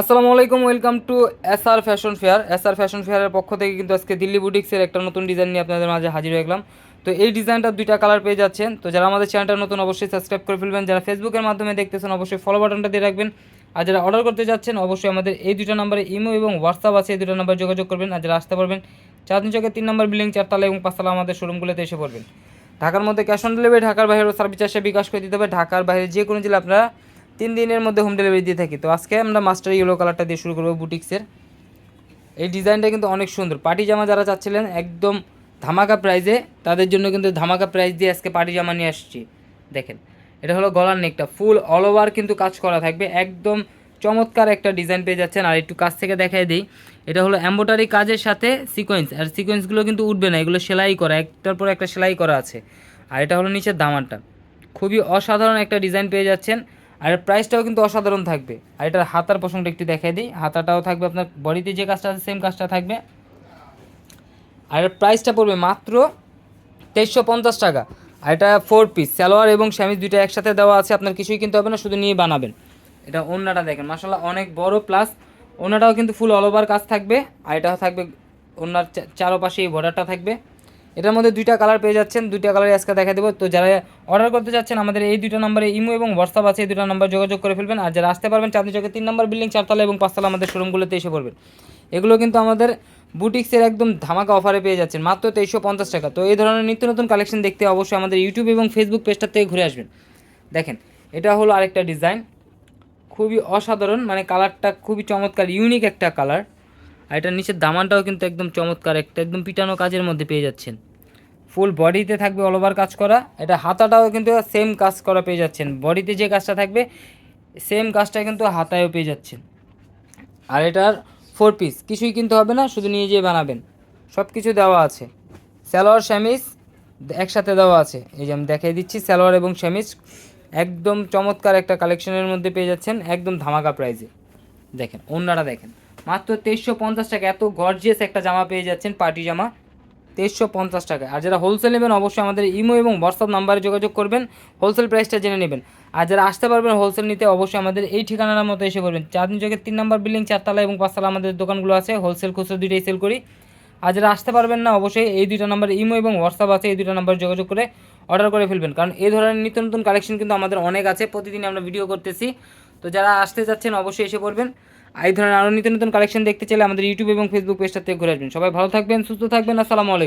আসসালামু আলাইকুম, welcome to S R fashion fair. S R fashion ফেয়ারের পক্ষ থেকে কিন্তু আজকে দিল্লি বুটিক্সের একটা নতুন ডিজাইন নিয়ে আপনাদের মাঝে হাজির হয়ে গেলাম। তো এই ডিজাইনটা দুইটা কালার পেয়ে যাচ্ছেন। তো যারা আমাদের চ্যানেলটা নতুন, অবশ্যই সাবস্ক্রাইব করে ফেলবেন। যারা ফেসবুকের মাধ্যমে দেখতেছেন, অবশ্যই ফলো বাটনটা দিয়ে রাখবেন। আর যারা অর্ডার করতে যাচ্ছেন, অবশ্যই আমাদের এই দুটো নাম্বারে ইমো এবং হোয়াটসঅ্যাপ আছে, এই দুটো নাম্বার যোগাযোগ করবেন। আর যারা আসতে পারবেন, চাঁদনি চকের তিন নম্বর বিল্ডিং চারতলা এবং পাঁচতলা আমাদের শোরুমগুলোতে এসে পড়বেন। ঢাকার মধ্যে ক্যাশ অন ডেলিভারি ঢাকার বাইরে সার্ভিস আসে বিকাশ করে দিতে হবে। ঢাকার বাইরে যে কোনো জেলা আপনারা তিন দিনের মধ্যে হোম ডেলিভারি দিয়ে থাকি। তো আজকে আমরা মাস্টার ইয়েলো কালারটা দিয়ে শুরু করব বুটিক্সের এই ডিজাইনটা কিন্তু অনেক সুন্দর। পার্টি জামা যারা চাচ্ছিলেন, একদম ধামাকা প্রাইজে তাদের জন্য কিন্তু ধামাকা প্রাইজ দিয়ে আজকে পার্টি জামা নিয়ে আসছি। দেখেন, এটা হলো গলার নেকটা ফুল অল ওভার কিন্তু কাজ করা থাকবে। একদম চমৎকার একটা ডিজাইন পেয়ে যাচ্ছেন। আর একটু কাছ থেকে দেখাই দিই। এটা হলো এম্বোটারি কাজের সাথে সিকোয়েন্স আর সিকোয়েন্সগুলো কিন্তু উঠবে না, এগুলো সেলাই করা, একটার পর একটা সেলাই করা আছে। আর এটা হলো নিচের দামানটা। খুবই অসাধারণ একটা ডিজাইন পেয়ে যাচ্ছেন। আর এর প্রাইসটাও কিন্তু অসাধারণ থাকবে। আর এটার হাতার প্রসঙ্গটা একটু দেখাই দিই। হাতাটাও থাকবে আপনার বডিতে যে কাজটা আছে সেম কাজটা থাকবে। আর এর প্রাইসটা পড়বে মাত্র তেইশশো পঞ্চাশ টাকা। আর এটা ফোর পিস সালোয়ার এবং স্যামিজ দুইটা একসাথে দেওয়া আছে, আপনার কিছুই কিনতে হবে না, শুধু নিয়ে বানাবেন। এটা ওন্নাটা দেখেন মাসাল্লাহ অনেক বড় প্লাস ওনাটাও কিন্তু ফুল অল ওভার কাজ থাকবে। আর এটাও থাকবে ওনার চারোপাশে এই বর্ডারটা থাকবে। এটার মধ্যে দুইটা কালার পেয়ে যাচ্ছেন, দুইটা কালার আজকে দেখা দেবো। তো যারা অর্ডার করতে যাচ্ছেন আমাদের এই দুটো নম্বরে ইমো এবং হোয়াটসঅ্যাপ আছে, এই দুটো নাম্বার যোগাযোগ করে ফেলবেন। আর যারা আসতে পারবেন, চাঁদনি চকের তিন নম্বর বিল্ডিং চারতলা এবং পাঁচতলা আমাদের শোরুমগুলোতে এসে পড়বেন। এগুলো কিন্তু আমাদের বুটিক্সের একদম ধামাকা অফারে পেয়ে যাচ্ছেন, মাত্র তেইশশো পঞ্চাশ টাকা। তো এই ধরনের নিত্য নতুন কালেকশন দেখতে অবশ্যই আমাদের ইউটিউব এবং ফেসবুক পেজটা থেকে ঘুরে আসবেন। দেখেন, এটা হলো আরেকটা ডিজাইন খুবই অসাধারণ মানে কালারটা খুবই চমৎকার ইউনিক একটা কালার আর এটার নিচের দামানটাও কিন্তু একদম চমৎকার, একটা একদম পিটানো কাজের মধ্যে পেয়ে যাচ্ছেন। ফুল বডিতে থাকবে অল ওভার কাজ করা, এটা হাতাটাও কিন্তু সেম কাজ করা পেয়ে যাচ্ছেন। বডিতে যে কাজটা থাকবে সেম কাজটা কিন্তু হাতায়ও পেয়ে যাচ্ছেন। আর এটার ফোর পিস কিছুই কিনতে হবে না, শুধু নিয়ে যেয়ে বানাবেন। সব কিছু দেওয়া আছে। সালোয়ার শ্যামিজ একসাথে দেওয়া আছে। এই যে আমি দেখিয়ে দিচ্ছি, সালোয়ার এবং শ্যামিজ একদম চমৎকার একটা কালেকশনের মধ্যে পেয়ে যাচ্ছেন, একদম ধামাকা প্রাইজে দেখেন অন্যরা দেখেন। মাত্র তেইশশো পঞ্চাশ টাকা। এত গর্জিয়াস একটা জামা পেয়ে যাচ্ছেন পার্টি জামা। তেইশশো পঞ্চাশ টাকা। আর যারা হোলসেল নেবেন, অবশ্যই আমাদের ইমো এবং হোয়াটসঅ্যাপ নাম্বারে যোগাযোগ করবেন। হোলসেল প্রাইসটা জেনে নেবেন। আর যারা আসতে পারবেন হোলসেল নিতে, অবশ্যই আমাদের এই ঠিকানার মতো এসে করবেন। চাঁদনি চকের তিন নম্বর বিল্ডিং চারতলা এবং পাঁচতলা আমাদের দোকানগুলো আছে। হোলসেল খুচরো দুইটাই সেল করি। আর যারা আসতে পারবেন না, অবশ্যই এই দুইটা নাম্বার ইমো এবং হোয়াটসঅ্যাপ আছে। এই দুটো নাম্বার যোগাযোগ করে অর্ডার করে ফেলবেন। কারণ এই ধরনের নিত্য নতুন কালেকশন কিন্তু আমাদের অনেক আছে। প্রতিদিন আমরা ভিডিও করতেছি। তো যারা আসতে যাচ্ছেন, অবশ্যই এসে পড়বেন এই ধরনের আরও নিত্য নতুন কালেকশন দেখতে চাইলে আমাদের ইউটিউব এবং ফেসবুক পেজটাতে ঘুরে আসবেন। সবাই ভালো থাকবেন, সুস্থ থাকবেন, আসসালামু আলাইকুম।